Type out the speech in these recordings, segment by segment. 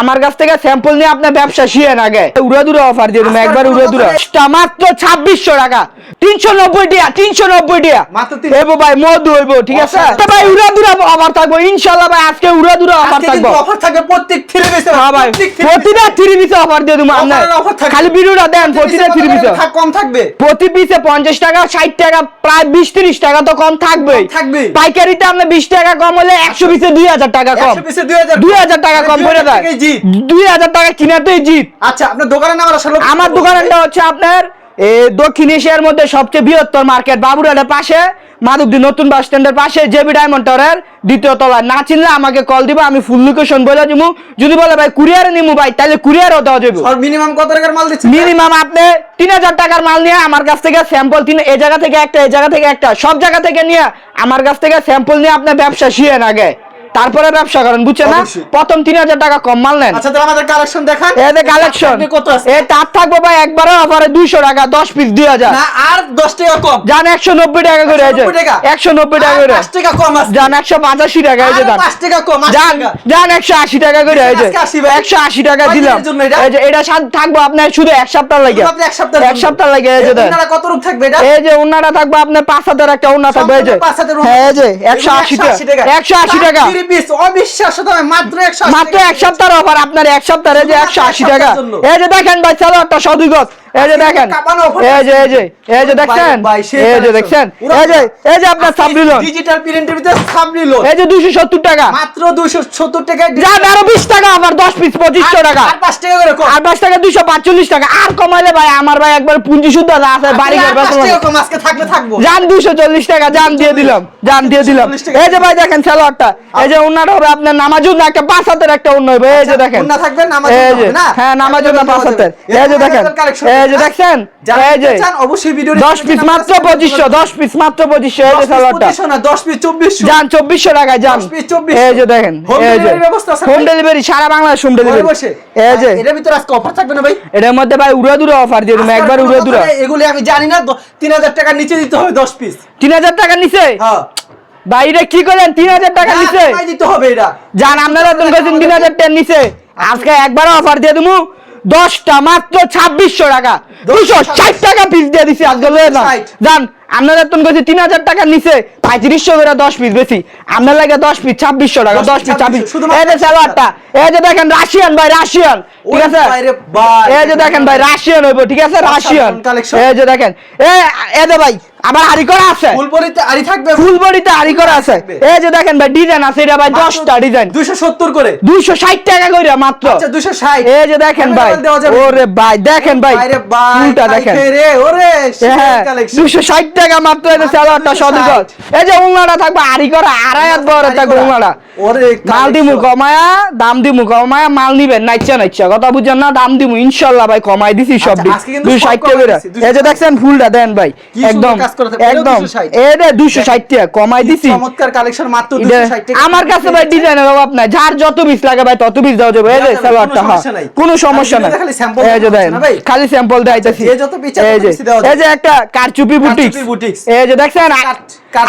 আমার কাছ থেকে স্যাম্পল নিয়ে আপনার ব্যবসা শিয়েন আগে। উড়ে দূরে অফার দিয়ে দেবো একবার উড়ে দূরে মাত্র ছাব্বিশশো টাকা। তিনশো নব্বই টাকা তিনশো নব্বই মাত্র এবো ভাই মধু হইব ঠিক আছে? ভাই উড়ে দূরে অফার থাকব। ইনশাল্লাহ ভাই আজকে উড়ে দূরে অফার থাকব। অফার থাকবে প্রত্যেক থ্রি পিসে হ্যাঁ ভাই প্রতিটা থ্রি পিসে অফার দিয়ে দেবো আপনার। থাকবে। খালি ভিডিওটা দেন প্রতিটা থ্রি পিসে কম থাকবে? প্রতি পিসে পঞ্চাশ টাকা ষাট টাকা প্রায় বিশ তিরিশ টাকা তো কম থাকবেই। কম থাকবেই। পাইকারিতে আপনার বিশ টাকা কম হলে একশো পিসে দুই হাজার টাকা কম। 100 পিসে 2000 দুই হাজার টাকা মানে কম করে দেয়। জিত। দুই হাজার টাকা কিনাতেই জিত আচ্ছা আপনার দোকানের নাম আসলে আমার দোকানটা হচ্ছে আপনার দক্ষিণ এশিয়ার মধ্যে সবচেয়ে বৃহত্তর মার্কেট বাবুরাটের পাশে মাধবদী নতুন বাস স্ট্যান্ডের পাশে জেবি ডায়মন্ড টাওয়ারের দ্বিতীয় তলায়। না চিনলে আমাকে কল দিব আমি ফুল লোকেশন বলে দিব যদি বলে ভাই কুরিয়ারে নিমু ভাই তাহলে কুরিয়ারও দেওয়া যাবে মিনিমাম কত টাকার মাল দিচ্ছেন? মিনিমাম আপনি তিন হাজার টাকার মাল নিয়ে আমার কাছ থেকে স্যাম্পল তিন এই জায়গা থেকে একটা এই জায়গা থেকে একটা সব জায়গা থেকে নিয়ে আমার কাছ থেকে স্যাম্পল নিয়ে আপনার ব্যবসা শিয়েন আগে। তারপরে ব্যবসা করেন বুঝছেন না? প্রথম তিন হাজার টাকা কম মাল নেন। আচ্ছা তাহলে আমাদের কালেকশন দেখান। এতে কালেকশন। কত আছে? এ তার থাকব ভাই একবারে অফারে দুইশো টাকা দশ পিস দুই হাজার। না আর 10 টাকা কম। একশো টাকা করে আছে 190 টাকা? একশো করে। 5 টাকা কম আছে। একশো টাকা এই যে 5 টাকা কম 80 যান টাকা। যান একশো আশি টাকা করে এই যে। আজকে 80 ভাই। একশো আশি টাকা দিলাম। এটা? এই যে এটা থাকব আপনার শুধু এক সপ্তাহ লাগে। আপনি এক সপ্তাহের এক সপ্তাহ লাগে এই যে কত রূপ থাকবে এটা? এই যে থাকবে আপনার পাঁচ হাজার একটা উন্না থাকবে এই যে। হাতের হ্যাঁ এই যে একশো টাকা। একশো আশি টাকা। থ্রি পিস অবিশ্বাস্য দামে মাত্র 180 মাত্র এক সপ্তাহের অফার আপনার এক সপ্তাহের যে শুধুমাত্র একশো আশি এক টাকা সপ্তাহের জন্য। এই যে দেখেন ভাই চালো একটা সদুগত এই যে দেখেন এই যে এই যে এই যে দেখছেন? এই যে দেখছেন? এই যে এই যে আপনার আজকে সাবরিলন ডিজিটাল প্রিন্টের ভিতরে সাবরিলন এই যে দুশো সত্তর টাকা। মাত্র 270 টাকায় যান আরও বিশ টাকা আবার দশ পিস পঁচিশশো টাকা। আর 5 টাকা করে কম। আর পাঁচ টাকা দুশো পাঁচচল্লিশ টাকা। আর কমাইলে ভাই আমার ভাই একবার পুঞ্জি শুদ্ধ আছে বাড়ি ঘর পাঁচ টাকা কম আজকে থাকবে থাকব। জান দুশো চল্লিশ টাকা জান দিয়ে দিলাম জান দিয়ে দিলাম। এই যে ভাই দেখেন স্যালোয়ারটা এই যে উন্নাটা হবে আপনার নামাজুন না একটা পাঁচ হাতের একটা উন্ন হবে। এই যে দেখেন। উন্না থাকবে, নামাজুন হবে না? হ্যাঁ নামাজুন না পাঁচ হাতের। এই যে দেখেন। এই যে দেখছেন? এই যে অবশ্যই ভিডিও দশ পিস মাত্র পিস মাত্র পঁচিশশো এই যে স্যালোয়ারটা না 10 পিস 2400 যান চব্বিশশো টাকায় যান। 10 পিস 2400 এই যে দেখেন এই যে। হোম ডেলিভারি সারা বাংলাদেশ হোম ডেলিভারি এই যে। ভিতরে আজকে অফার থাকবে না ভাই। এটার মধ্যে ভাই উড়া দুরা অফার দিয়ে একবার উড়ে দুরা। নেই, এগুলি আমি জানি না দ- 3000 টাকার নিচে দিতে হবে 10 পিস তিন হাজার টাকা নিচে? হ্যাঁ। বাইরে কি করেন তিন হাজার টাকা নিচে? কমাই দিতে হবে এটা? যান আপনারা তিন হাজার টাকা নিচে। আজকে একবার অফার দিয়ে দেবো দশটা মাত্র ছাব্বিশশো টাকা। দুশো ষাট টাকা পিস দিয়ে দিছি আজকে লয়ে যান 260 যান আপনারা তুমি কইছে তিন হাজার টাকা নিচে পঁয়ত্রিশশো করে দশ পিস বেশি। আপনার লাগে দশ পিস ছাব্বিশশো টাকা দশ পিস ছাব্বিশ। এই যে সালোয়ারটা এই যে দেখেন রাশিয়ান ভাই রাশিয়ান ঠিক আছে? এই যে দেখেন ভাই রাশিয়ান হইব ঠিক আছে? রাশিয়ান। এই যে দেখেন এই যে ভাই আবার করা আছে? ফুলবড়িতে আরি থাকবে? ফুল বডিতে হারি করা আছে। এই যে দেখেন ভাই ডিজাইন আছে এটা ভাই দশটা ডিজাইন। 270 করে। দুইশো ষাট টাকা করে মাত্র। আচ্ছা 260 এই যে দেখেন ভাই। ওরে ভাই দেখেন ভাই বাইরে ভাই ফুলটা দেখেন। ওরে হ্যাঁ দুশো ষাট টাকা মাত্র এটা সালোয়ারটা 260 এই যে উংলাটা থাকবে আড়ি করা আড়াই হাত বড় থাকবে উংলাটা মাল দিমু কমায়া দাম দিমু কমায়া মাল নিবেন নাইচ্ছা নাইচ্ছা। কথা বুঝছেন না? দাম দিমু ইনশাল্লাহ ভাই কমাই দিছি সব আচ্ছা, সব ষাট টাকা এই যে দেখছেন ফুলটা দেন ভাই একদম একদম। 260 এটা দুশো ষাট টাকা কমাই দিছি। চমৎকার কালেকশন মাত্র এটা 260 টাকা। আমার কাছে ভাই ডিজাইনের অভাব নাই। যার যত পিস লাগে ভাই তত পিস দেওয়া যাবে। এই যে সালোয়ারটা কোনো হ্যাঁ। সমস্যা নাই। কোনো সমস্যা খালি নাই। খালি এই যে দেন হচ্ছে না ভাই? খালি স্যাম্পল দেখাইতেছি। যে যত পিস চায় এই যে যাবে। এই যে একটা কারচুপি বুটিক এই যে দেখছেন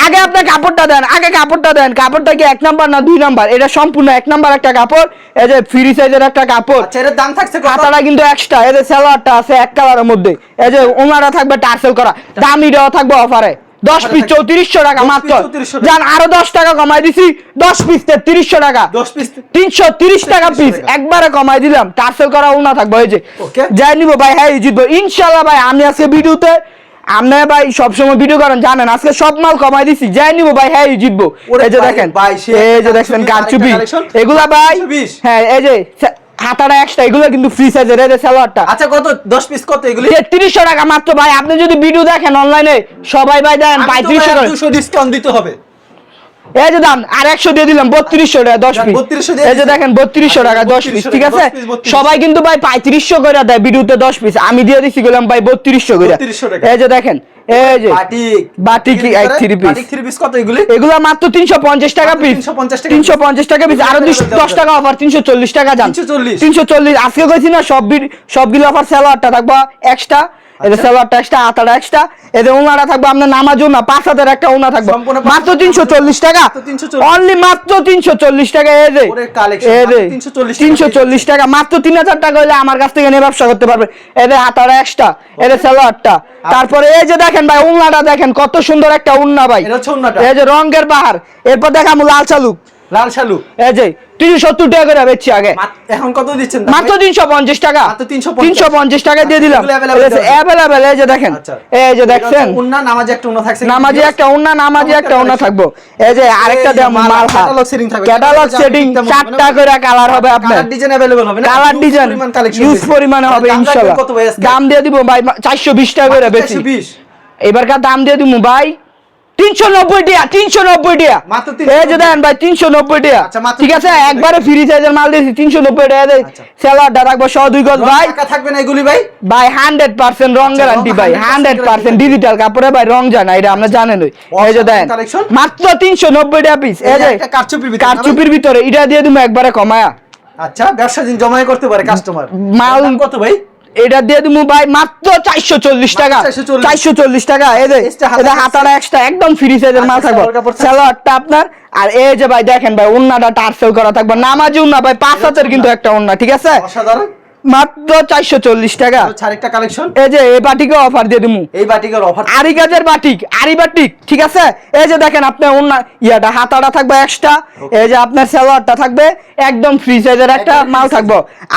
আগে আপনি কাপড়টা দেন আগে কাপড়টা দেন। কাপড়টা কি এক নাম্বার না দুই নাম্বার? এটা সম্পূর্ণ এক নাম্বার একটা কাপড়। এই যে ফ্রি সাইজের একটা কাপড়। আচ্ছা এর দাম থাকছে কত? কিন্তু এক্সট্রা এই যে সালোয়ারটা আছে এক কালারের মধ্যে। এই যে ওনারা থাকবে টার্সেল করা। দামিটাও থাকবে অফারে দশ পিস চৌত্রিশশো টাকা মাত্র। piece 3400 টাকা। যান আরও দশ টাকা কমাই দিছি। দশ পিস তেত্রিশশো টাকা। তিনশো তিরিশ টাকা পিস একবারে কমাই দিলাম। টার্সেল করা ওনা থাকবে Okay. যাই নিবো ভাই হ্যাঁ জিতবো। ইনশাল্লাহ ভাই আমি আজকে ভিডিওতে আপনি ভাই সবসময় ভিডিও করেন জানেন আজকে সব মাল কমাই দিছি যাই নিবো ভাই হ্যাঁ জিতবো। এই যে দেখেন এই যে একটা দেখছেন কারচুপি, এগুলা ভাই হ্যাঁ এই যে হাতাটা এক্সট্রা এগুলো কিন্তু ফ্রি সাইজের এই যে সালোয়ারটা। আচ্ছা কত? 10 পিস কত এগুলো? টাকা মাত্র ভাই আপনি যদি ভিডিও দেখেন অনলাইনে সবাই ভাই দেন পঁয়ত্রিশশো টাকা 200 ডিসকাউন্ট দিতে হবে। এই যে দাম আর একশো দিয়ে দিলাম বত্রিশশো টাকা দশ পিস এই যে দেখেন বত্রিশশো টাকা দশ পিস ঠিক আছে? 10 piece 3200 সবাই কিন্তু ভাই পঁয়ত্রিশশো করে দেয় ভিডিওতে দশ পিস আমি দিয়ে দিছি গেলাম ভাই বত্রিশশো করে। এই যে দেখেন এই যে batik. Batik three piece batik 3 piece কত এগুলি? এগুলো মাত্র তিনশো পঞ্চাশ টাকা পিস তিনশো পঞ্চাশ টাকা পিস আরও দশ টাকা অফার তিনশো চল্লিশ টাকা যান। তিনশো চল্লিশ। আজকে কইছি না সব বি- সবগুলো অফার স্যালোয়ারটা থাকব এক্সট্রা এটা আচ্ছা। সালোয়ারটা এক্সট্রা আতাটা এক্সট্রা এদের ওনাটা থাকবে আপনার পাঁচ হাজার একটা ওনা থাকবে। মাত্র তিনশো চল্লিশ টাকা। অনলি মাত্র তিনশো চল্লিশ টাকা 340 টাকা। তিনশো চল্লিশ টাকা মাত্র তিন হাজার টাকা হলে আমার কাছ থেকে নিয়ে ব্যবসা করতে পারবে। এদের এক্সট্রা এদের সালোয়ারটা। তারপরে এই যে দেখেন ভাই উন্নাটা দেখেন কত সুন্দর একটা উন্না ভাই। এই যে রঙের বাহার। এরপর দেখামু লাল চালু লাল শালু। এই যে সত্তর টাকা করে বেচছি আগে। এখন কত দিচ্ছেন মাত্র তিনশো পঞ্চাশ টাকা। তিনশো পঞ্চাশ। টাকা দিয়ে দিলাম। অ্যাভেলেবেল এই যে দেখেন। এই যে দেখছেন? নামাজে একটা উন্না থাকছে। নামাজে একটা উন্না নামাজে একটা উন্না থাকব। এই যে আরেকটা ক্যাটালগ সেটিং চারটা করে কালার হবে আপনার। ডিজাইন অ্যাভেলেবেল হবে কালার ডিজাইন ইউজ পরিমাণে হবে ইনশাআল্লাহ দাম দিয়ে দিব ভাই চারশো বিশ টাকা করে বেচি এবারকার দাম দিয়ে দিব ভাই। তিনশো নব্বই তিনশো নব্বই টাকা। এই যে দেন ভাই তিনশো নব্বই আচ্ছা, ঠিক আছে? একবারে ফ্রি সাইজের মাল দিয়েছি তিনশো নব্বই টাকা দেয় আচ্ছা। স্যালাডটা রাখব সহ দুই গজ ভাই। থাকবে না এগুলি ভাই? ভাই হান্ড্রেড পার্সেন্ট রং আচ্ছা, গ্যারান্টি ভাই। হান্ড্রেড পার্সেন্ট ডিজিটাল কাপড়ে ভাই রং যায় না এটা আমরা জানেন ওই এই যে দেন মাত্র তিনশো নব্বই টাকা পিস এই এই যে যে একটা কারচুপির ভিতরে এটা দিয়ে তুমি একবারে কমায়া। আচ্ছা ব্যবসা দিন জমাই করতে পারে কাস্টমার মাল- কত ভাই? এটা দিয়ে তুমি ভাই মাত্র চারশো চল্লিশ টাকা। 440 চারশো চল্লিশ টাকা। এই যে এটা আছে। হাতাটা এক্সট্রা একদম ফ্রি সাইজের মাল আচ্ছা, থাকবে। সালোয়ার স্যালোয়ারটা আপনার আর এই যে ভাই দেখেন ভাই উন্নাটা টার্সেল করা থাকবে। নামাজি উন্না ভাই পাঁচ হাজার কিন্তু একটা উন্না ঠিক আছে? অসাধারণ। মাত্র চারশো চল্লিশ টাকা। হচ্ছে আরেকটা কালেকশন এই যে এই বাটিকে অফার দিয়ে দিমু। এই বাটিকার অফার আরি গাজের বাটিক আরি বাটিক ঠিক আছে? এই যে দেখেন আপনার অন্য ইয়াটা হাতাটা থাকবে এক্সট্রা এই যে আপনার সালোয়ারটা থাকবে একদম ফ্রি সাইজের একটা মাল। থাকব।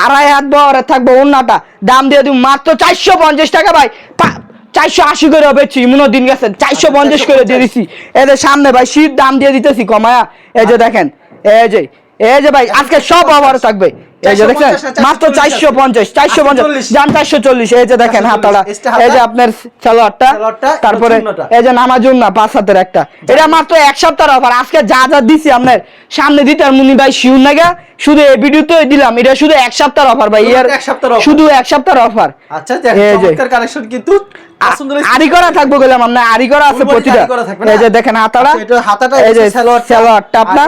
আড়াই হাত বহরের থাকবে অন্যটা দাম দিয়ে দিব মাত্র চারশো পঞ্চাশ টাকা ভাই। চারশো আশি করে বেচছি। মনে দিন গেছে চারশো পঞ্চাশ করে দিয়ে দিছি। এদের সামনে ভাই শীত দাম দিয়ে দিতেছি কমায়া। এই যে দেখেন এই যে এই যে ভাই আজকে সব অফার থাকবে। এই যে দেখেন মাত্র 440 চারশো পঞ্চাশ চারশো পঞ্চাশ। 440 যান চারশো চল্লিশ। এই যে দেখেন 440 হাতাটা। এক্সট্রা এই যে আপনার সালোয়ারটা তারপরে এই যে নামাজুন না পাঁচ হাতের একটা। এটা মাত্র এক সপ্তাহের অফার আজকে যা যা দিছি আপনার সামনে দিতে আর মুনি ভাই শিউর নাগা শুধু এই ভিডিওতে দিলাম। এটা শুধু এক সপ্তাহের অফার ভাই। ইয়ার শুধু এক সপ্তাহের অফার আচ্ছা। চমৎকার কালেকশন কিন্তু। আরি করা থাকব গেলাম আপনার আরি করা আছে প্রতিটা। এই যে দেখেন হাতাটা। আচ্ছা, হাতাটা, এই যে সালোয়ারটা, আপনার।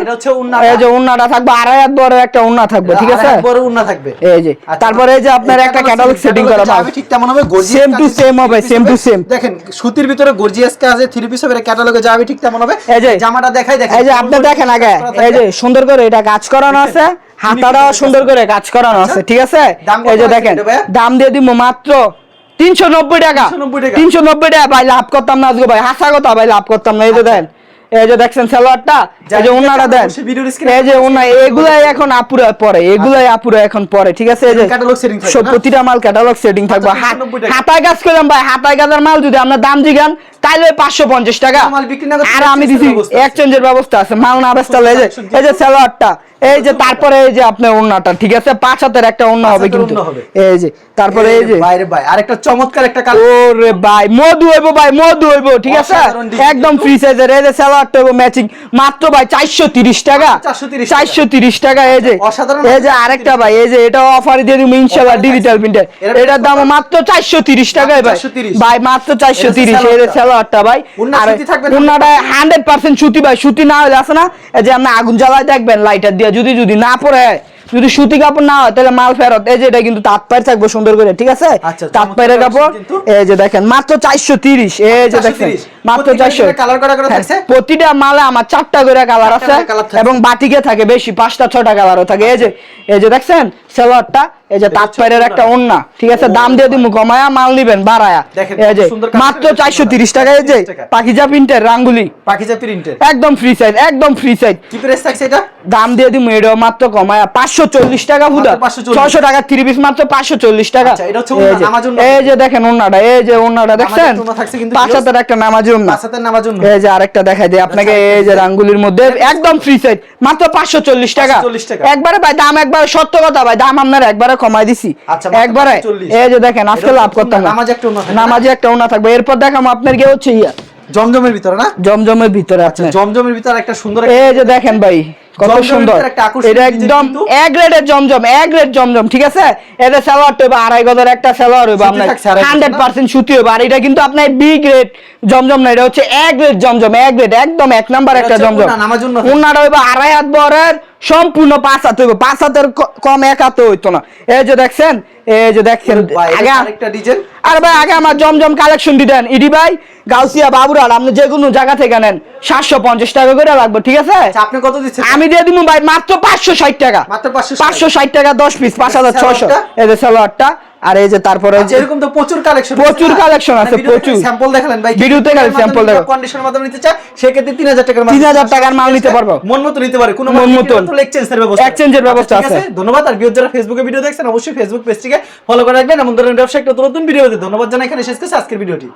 এই যে উন্নাটা থাকবে। আড়াই হাত বড় একটা উন্না থাকবে ঠিক আছে? আর উন্না থাকবে। এই যে আচ্ছা, তারপরে এই যে আপনার একটা ক্যাটালগ সেটিং করা catalog ঠিক তেমন হবে গর্জিয়াস Same to same হবে, same to same। দেখেন সুতির ভিতরে গর্জিয়াস কাজ আছে থ্রি পিস হবে ক্যাটালগে যাবে ঠিক তেমন হবে। এই যে জামাটা দেখাই দেখেন। এই যে আপনি দেখেন আগে। এই যে সুন্দর করে এটা কাজ করানো আছে। হাতাটাও সুন্দর করে কাজ করানো আছে ঠিক আছে? দাম এই যে দেখেন দাম দিয়ে দিব মাত্র তিনশো নব্বই টাকা। তিনশো নব্বই টাকা। ভাই লাভ করতাম না আজকে ভাই হাসা কথা ভাই লাভ করতাম না। এই যে দেন এই যে দেখছেন সালোয়ারটা এই যে ওনারা দেন। এই যে ওনা এগুলাই এখন আপুরা পরে এগুলাই আপুরা এখন পরে ঠিক আছে? এই যে ক্যাটালগ সেটিং থাকবে প্রতিটা মাল ক্যাটালগ সেটিং থাকবে। 390 হাতায় কাজ করলাম ভাই হাতায় কাজের মাল যদি আমরা দাম দিগান তাইলে পাঁচশো পঞ্চাশ টাকা। আর আমি দিছি ব্যবস্থা আছে। এক্সচেঞ্জের ব্যবস্থা আছে। মাল না এই এই যে সালোয়ারটা এই যে তারপরে এই যে আপনার ওন্নাটা ঠিক আছে? পাঁচ হাতের একটা ওন্না হবে কিন্তু। এই যে তারপরে এই যে বাইরে ভাই আরেকটা চমৎকার একটা কালার। ওরে ভাই মধু হইবো ভাই মধু হইবো ঠিক আছে? একদম ফ্রি সাইজের এই যে সালোয়ারটা হইবো ম্যাচিং মাত্র ভাই চারশো তিরিশ টাকা। 430 টাকা। টাকা এই যে অসাধারণ এই যে আরেকটা ভাই এই যে এটা অফার দিয়ে ইনশাল্লাহ Offer ডিজিটাল। প্রিন্টার এটার দাম মাত্র চারশো তিরিশ টাকায় ভাই। ভাই মাত্র চারশো এটা তিরিশ। হচ্ছে এই যে সালোয়ারটা। সালোয়ারটা ভাই। সুতি না? উন্নাটা হান্ড্রেড পার্সেন্ট সুতি ভাই সুতি না হলে আছে না? যে আপনি আগুন জ্বালায় দেখবেন লাইটার দিয়ে যদি যদি না পড়ে যদি সুতি কাপড় না হয় তাহলে মাল ফেরত। এই যে এটা কিন্তু তাঁত পায়ের থাকবে সুন্দর করে ঠিক আছে? আচ্ছা, তাঁত পায়ের কাপড়। এই যে দেখেন মাত্র চারশো তিরিশ এই যে দেখেন। 430 মাত্র প্রত্যেকটা চারশো। করা করা হ্যাঁ, থাকছে? প্রতিটা মালে আমার চারটা করে কালার আছে। এবং বাটিকে থাকে বেশি পাঁচটা ছটা কালারও থাকে। এই যে এই যে দেখছেন সালোয়ারটা এই যে পায়ের একটা ওন্না ঠিক আছে? দাম দিয়ে দিমু কমায়া মাল নিবেন বাড়ায়া। এই যে মাত্র collection, চারশো তিরিশ টাকা এই যে 430 পাখিজা প্রিন্টের রাঙ্গুলি। পাখিজা প্রিন্টের। একদম ফ্রি সাইজ একদম ফ্রি সাইজ কি প্রাইস থাকছে এটা? দাম দিয়ে দিমু এটাও মাত্র কমায়া। পাঁচশো চল্লিশ টাকা বুধা মাত্র 540 ছশো টাকা পিস মাত্র পাঁচশো চল্লিশ টাকা। আচ্ছা, এটা হচ্ছে এই যে- দেখেন ওন্নাটা এই যে ওন্নাটা দেখছেন? পাঁচ। হাতের একটা নামাজি জন্য। এই যে আরেকটা দেখাই দিই আপনাকে আচ্ছা, এই যে রাঙ্গুলির মধ্যে একদম ফ্রি সাইজ মাত্র পাঁচশো চল্লিশ টাকা। 540 টাকা। একবারে ভাই দাম একবারে সত্য কথা ভাই দাম আপনার একবারে কমাই দিছি। আচ্ছা, একবারে এই যে দেখেন আজকে লাভ করতে না নামাজে একটা নামাজে একটা ওনা থাকবে। এরপর দেখাম আপনার কি হচ্ছে ইয়া। জমজমের ভিতরে না? জমজমের ভিতরে আছে জমজমের ভিতরে একটা সুন্দর এই যে দেখেন ভাই কত সুন্দর। এটা একদম এক গ্রেডের জমজম এক গ্রেড জমজম ঠিক আছে? হইবে আড়াই গজের একটা আপনার। হান্ড্রেড পার্সেন্ট সুতি হইবে। আর এটা কিন্তু আপনার বি গ্রেড জমজম না এটা হচ্ছে এক গ্রেড জমজম এক গ্রেড একদম এক নাম্বার একটা জমজম। উন্নাটা হইবে আড়াই হাত বরের সম্পূর্ণ পাঁচ হাত হইবে। পাঁচ হাতের কম এক হাতে হইতো না। এই যে দেখছেন এই যে দেখছেন আগে আরেকটা ডিজাইন। আর ভাই আগে আমার জমজম কালেকশন দিতেন ইডি ভাই গাউসিয়া বাবুরাল আপনি যে কোনো জায়গা থেকে নেন। সাতশো পঞ্চাশ টাকা করে লাগবে ঠিক আছে? আচ্ছা, আপনি কত দিচ্ছেন? আমি দিয়ে দিব ভাই মাত্র পাঁচশো ষাট টাকা মাত্র 560 পাঁচশো ষাট টাকা দশ পিস পাঁচ হাজার ছশো এই যে সালোয়ারটা আর এই যে তারপরে আচ্ছা, এরকম তো প্রচুর কালেকশন প্রচুর collection আছে, প্রচুর। স্যাম্পল দেখালেন ভাই ভিডিওতে খালি sample দেখাও। কন্ডিশনের মাধ্যমে নিতে চায় সেক্ষেত্রে 3000 টাকার 3000 টাকার মাল নিতে পারব। মন মতো নিতে পারে কোনো মন মতন। এক্সচেঞ্জের ব্যবস্থা Exchange এর ব্যবস্থা আচ্ছা, আছে। ধন্যবাদ আর ভিউয়ার যারা ফেসবুকে ভিডিও দেখছেন অবশ্যই ফেসবুক পেজটিকে ফলো করে রাখবেন এমন ধরনের ব্যবসা একটা নতুন ভিডিও দিতে ধন্যবাদ জানাই এখানে শেষ করছি আজকের ভিডিওটি